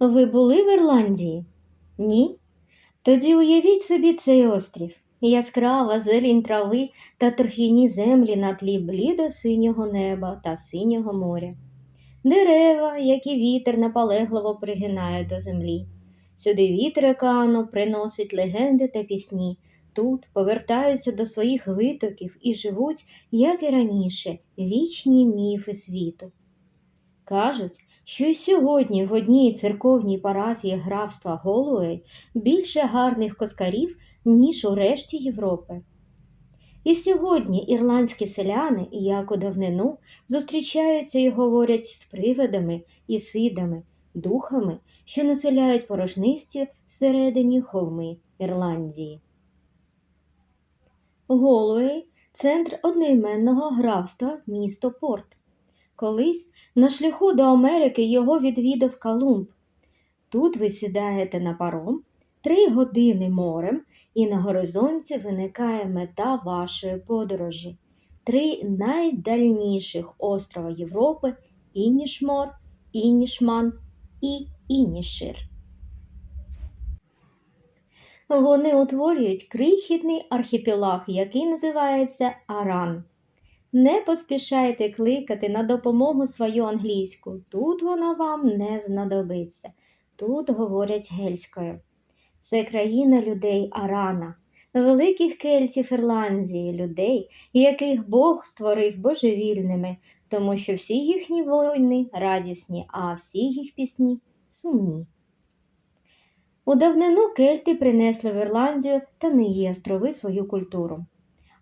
Ви були в Ірландії? Ні? Тоді уявіть собі цей острів. Яскрава зелень трави та торфяні землі на тлі блідо-синього неба та синього моря. Дерева, які вітер наполегливо пригинає до землі. Сюди вітер океану приносить легенди та пісні. Тут повертаються до своїх витоків і живуть, як і раніше, вічні міфи світу. Кажуть, що й сьогодні в одній церковній парафії графства Голуей більше гарних коскарів, ніж у решті Європи. І сьогодні ірландські селяни, як у давнину, зустрічаються і говорять з привидами і сидами, духами, що населяють порожнисті всередині холми Ірландії. Голуей – центр одноіменного графства місто Порт. Колись на шляху до Америки його відвідав Колумб. Тут ви сідаєте на паром, три години морем, і на горизонті виникає мета вашої подорожі. Три найдальніших острова Європи Інішмор, Інішман і Інішир. Вони утворюють крихітний архіпелаг, який називається Аран. Не поспішайте кликати на допомогу свою англійську. Тут вона вам не знадобиться. Тут говорять гельською. Це країна людей Арана, великих кельтів Ірландії, людей, яких Бог створив божевільними, тому що всі їхні воїни радісні, а всі їх пісні сумні. У давнину кельти принесли в Ірландію та неї острови свою культуру.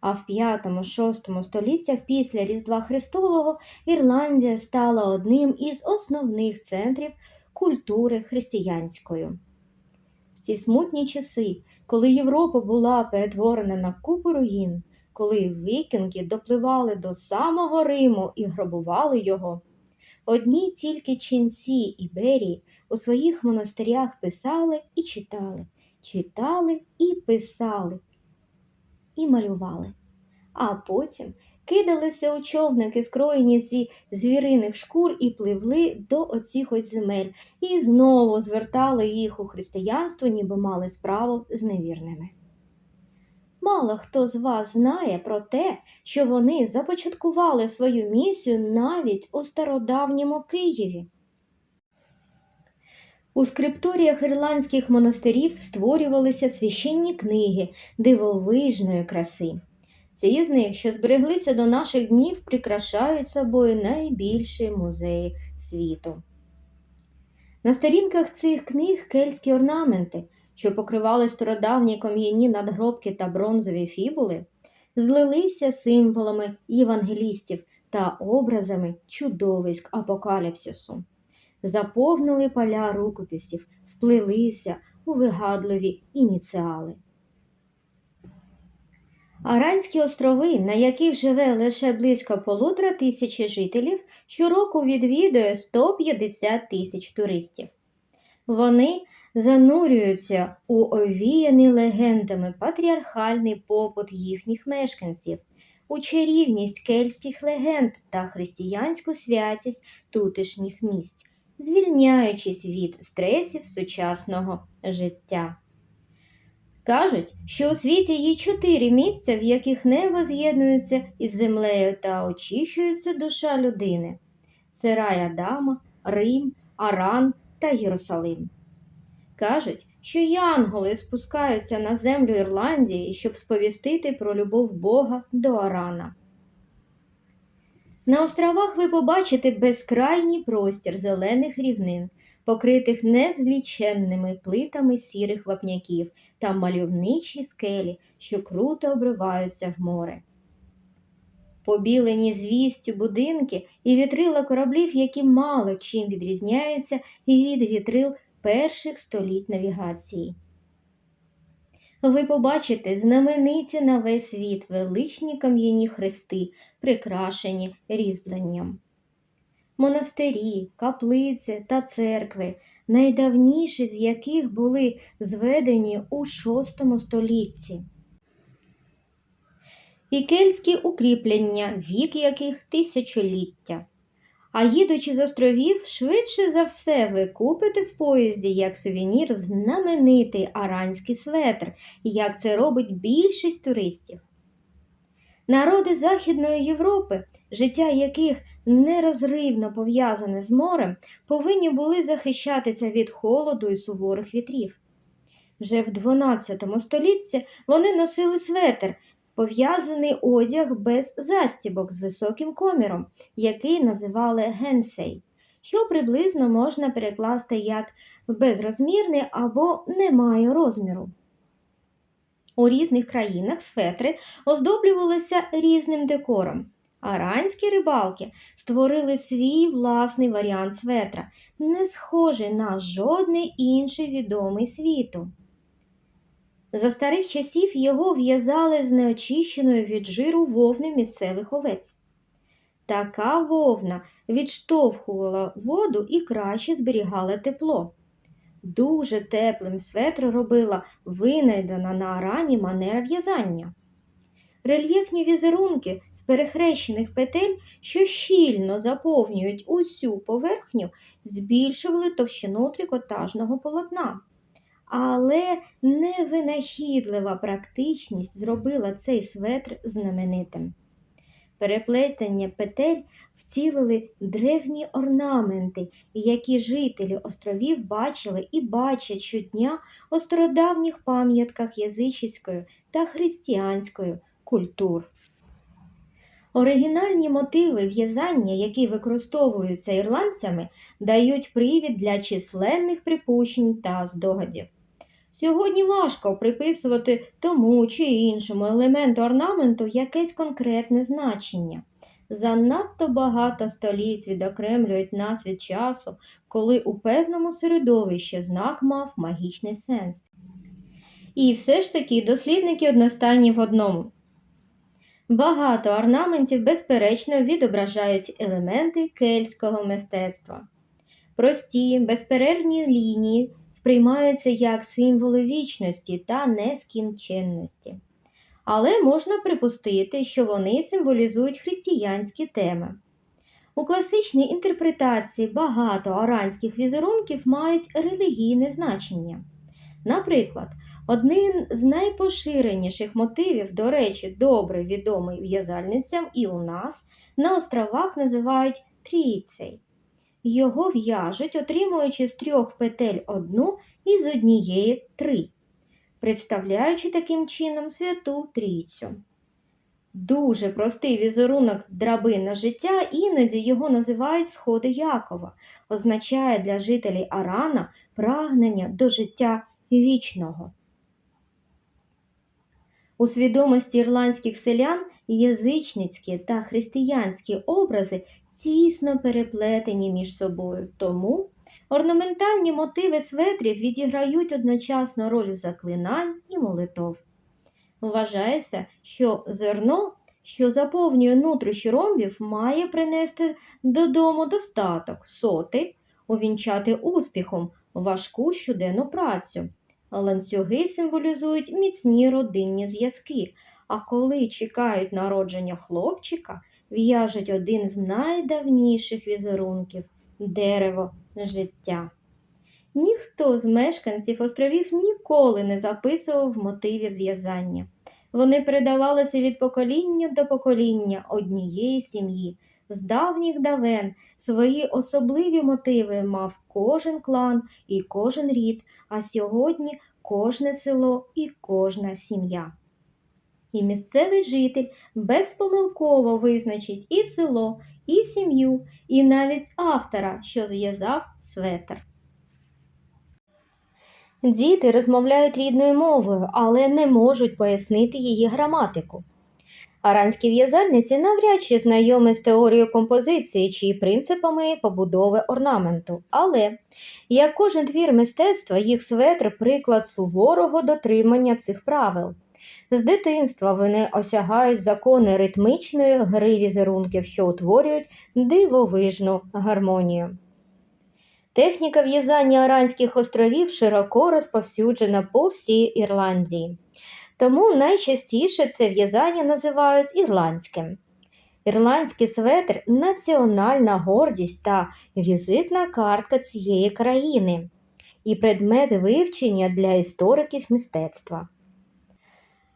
А в 5-6 століттях після Різдва Христового Ірландія стала одним із основних центрів культури християнської. В ці смутні часи, коли Європа була перетворена на купу руїн, коли вікінги допливали до самого Риму і грабували його, одні тільки ченці Іберії у своїх монастирях писали і читали, читали і писали, і малювали. А потім кидалися у човники, скроєні зі звіриних шкур, і пливли до оцих ось земель, і знову звертали їх у християнство, ніби мали справу з невірними. Мало хто з вас знає про те, що вони започаткували свою місію навіть у стародавньому Києві. У скрипторіях ірландських монастирів створювалися священні книги дивовижної краси. Ці з них, що збереглися до наших днів, прикрашають собою найбільші музеї світу. На сторінках цих книг кельтські орнаменти, що покривали стародавні кам'яні надгробки та бронзові фібули, злилися символами євангелістів та образами чудовиськ апокаліпсису заповнили поля рукописів, вплилися у вигадливі ініціали. Аранські острови, на яких живе лише близько полутора тисячі жителів, щороку відвідує 150 тисяч туристів. Вони занурюються у овіяний легендами патріархальний попут їхніх мешканців, у чарівність кельтських легенд та християнську святість тутешніх місць звільняючись від стресів сучасного життя. Кажуть, що у світі є чотири місця, в яких небо з'єднується із землею та очищується душа людини. Це рай Адама, Рим, Аран та Єрусалим. Кажуть, що янголи спускаються на землю Ірландії, щоб сповістити про любов Бога до Арана. На островах ви побачите безкрайній простір зелених рівнин, покритих незліченними плитами сірих вапняків та мальовничі скелі, що круто обриваються в море. Побілені звістю будинки і вітрила кораблів, які мало чим відрізняються і від вітрил перших століть навігації. Ви побачите знамениті на весь світ величні кам'яні хрести, прикрашені різьбленням. Монастирі, каплиці та церкви, найдавніші з яких були зведені у VI столітті. І кельтські укріплення, вік яких тисячоліття. А їдучи з островів, швидше за все ви купите в поїзді як сувенір знаменитий аранський светр, як це робить більшість туристів. Народи Західної Європи, життя яких нерозривно пов'язане з морем, повинні були захищатися від холоду і суворих вітрів. Вже в 12 столітті вони носили светр, пов'язаний одяг без застібок з високим коміром, який називали генсей, що приблизно можна перекласти як безрозмірний або не має розміру. У різних країнах светри оздоблювалися різним декором. Аранські рибалки створили свій власний варіант светра, не схожий на жодний інший відомий світу. За старих часів його в'язали з неочищеною від жиру вовни місцевих овець. Така вовна відштовхувала воду і краще зберігала тепло. Дуже теплим светр робила винайдена на арані манера в'язання. Рельєфні візерунки з перехрещених петель, що щільно заповнюють усю поверхню, збільшували товщину трикотажного полотна. Але невинахідлива практичність зробила цей светр знаменитим. Переплетення петель вцілили древні орнаменти, які жителі островів бачили і бачать щодня у стародавніх пам'ятках язичницької та християнської культур. Оригінальні мотиви в'язання, які використовуються ірландцями, дають привід для численних припущень та здогадів. Сьогодні важко приписувати тому чи іншому елементу орнаменту якесь конкретне значення. Занадто багато століть відокремлюють нас від часу, коли у певному середовищі знак мав магічний сенс. І все ж таки дослідники одностайні в одному. Багато орнаментів, безперечно, відображають елементи кельтського мистецтва. Прості, безперервні лінії сприймаються як символи вічності та нескінченності. Але можна припустити, що вони символізують християнські теми. У класичній інтерпретації багато аранських візерунків мають релігійне значення. Наприклад, одним з найпоширеніших мотивів, до речі, добре відомий в'язальницям і у нас, на островах називають трійцей. Його в'яжуть, отримуючи з трьох петель одну і з однієї три, представляючи таким чином святу трійцю. Дуже простий візерунок драбина життя, іноді його називають сходи Якова, означає для жителів Арана прагнення до життя вічного. У свідомості ірландських селян язичницькі та християнські образи тісно переплетені між собою, тому орнаментальні мотиви светрів відіграють одночасно роль заклинань і молитов. Вважається, що зерно, що заповнює нутрощі ромбів, має принести додому достаток, соти, увінчати успіхом важку щоденну працю. Ланцюги символізують міцні родинні зв'язки, а коли чекають народження хлопчика, в'яжуть один з найдавніших візерунків дерево життя. Ніхто з мешканців островів ніколи не записував мотивів в'язання. Вони передавалися від покоління до покоління однієї сім'ї. З давніх давен свої особливі мотиви мав кожен клан і кожен рід, а сьогодні кожне село і кожна сім'я. І місцевий житель безпомилково визначить і село, і сім'ю, і навіть автора, що зв'язав светр. Діти розмовляють рідною мовою, але не можуть пояснити її граматику. Аранські в'язальниці навряд чи знайомі з теорією композиції чи принципами побудови орнаменту, але, як кожен твір мистецтва, їх светр приклад суворого дотримання цих правил. З дитинства вони осягають закони ритмічної гри візерунків, що утворюють дивовижну гармонію. Техніка в'язання Аранських островів широко розповсюджена по всій Ірландії, тому найчастіше це в'язання називають ірландським. Ірландський светр національна гордість та візитна картка цієї країни і предмет вивчення для істориків мистецтва.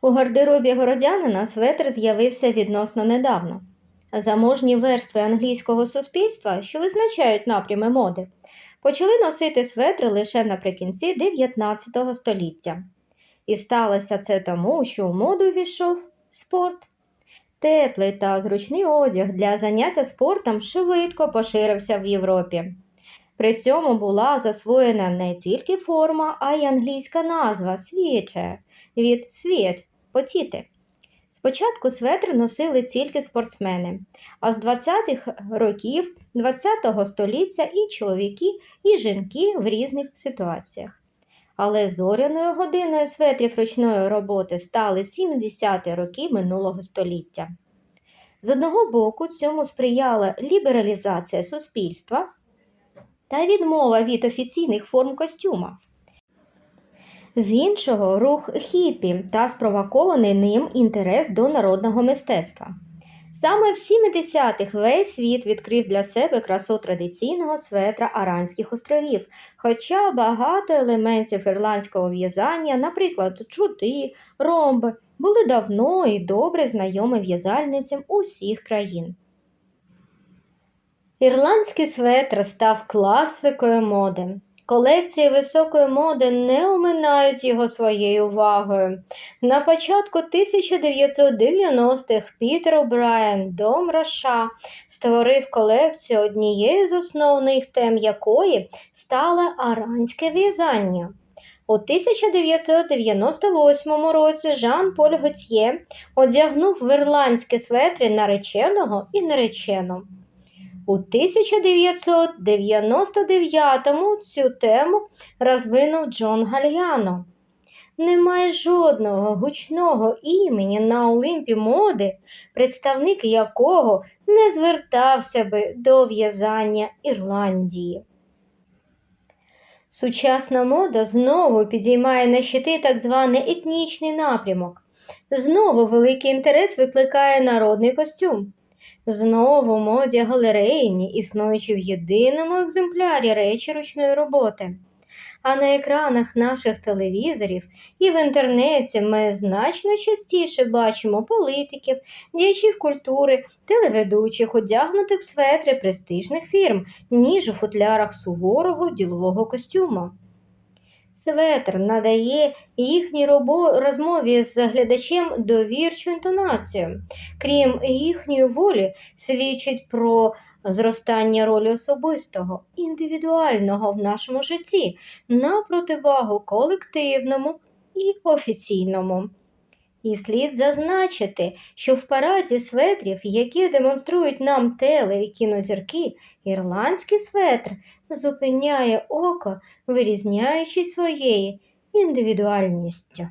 У гардеробі городянина светр з'явився відносно недавно. Заможні верстви англійського суспільства, що визначають напрями моди, почали носити светри лише наприкінці 19 століття. І сталося це тому, що у моду ввійшов спорт. Теплий та зручний одяг для заняття спортом швидко поширився в Європі. При цьому була засвоєна не тільки форма, а й англійська назва свіче від світ потіти. Спочатку светр носили тільки спортсмени, а з 20-х років ХХ століття і чоловіки, і жінки в різних ситуаціях. Але зоряною годиною светрів ручної роботи стали 70-ті роки минулого століття. З одного боку, цьому сприяла лібералізація суспільства та відмова від офіційних форм костюма. З іншого рух хіпі та спровокований ним інтерес до народного мистецтва. Саме в 70-х весь світ відкрив для себе красу традиційного светра Аранських островів, хоча багато елементів ірландського в'язання, наприклад, чути, ромби, були давно і добре знайомі в'язальницям усіх країн. Ірландський светр став класикою моди. Колекції високої моди не оминають його своєю увагою. На початку 1990-х Пітер О'Брайен Дом Роша створив колекцію, однією з основних тем якої стало аранське в'язання. У 1998 році Жан-Поль Готьє одягнув в ірландські светри нареченого і наречену. У 1999-му цю тему розвинув Джон Гальяно. Немає жодного гучного імені на Олимпі моди, представник якого не звертався би до в'язання Ірландії. Сучасна мода знову підіймає на щити так званий етнічний напрямок. Знову великий інтерес викликає народний костюм. Знову моді галерейні, існуючи в єдиному екземплярі речі ручної роботи. А на екранах наших телевізорів і в інтернеті ми значно частіше бачимо політиків, діячів культури, телеведучих, одягнутих в светри престижних фірм, ніж у футлярах суворого ділового костюма. Светр надає їхній розмові з глядачем довірчу інтонацію. Крім їхньої волі, свідчить про зростання ролі особистого, індивідуального в нашому житті на противагу колективному і офіційному. І слід зазначити, що в параді светрів, які демонструють нам теле і кінозірки, ірландський светр зупиняє око, вирізняючи своєю індивідуальністю.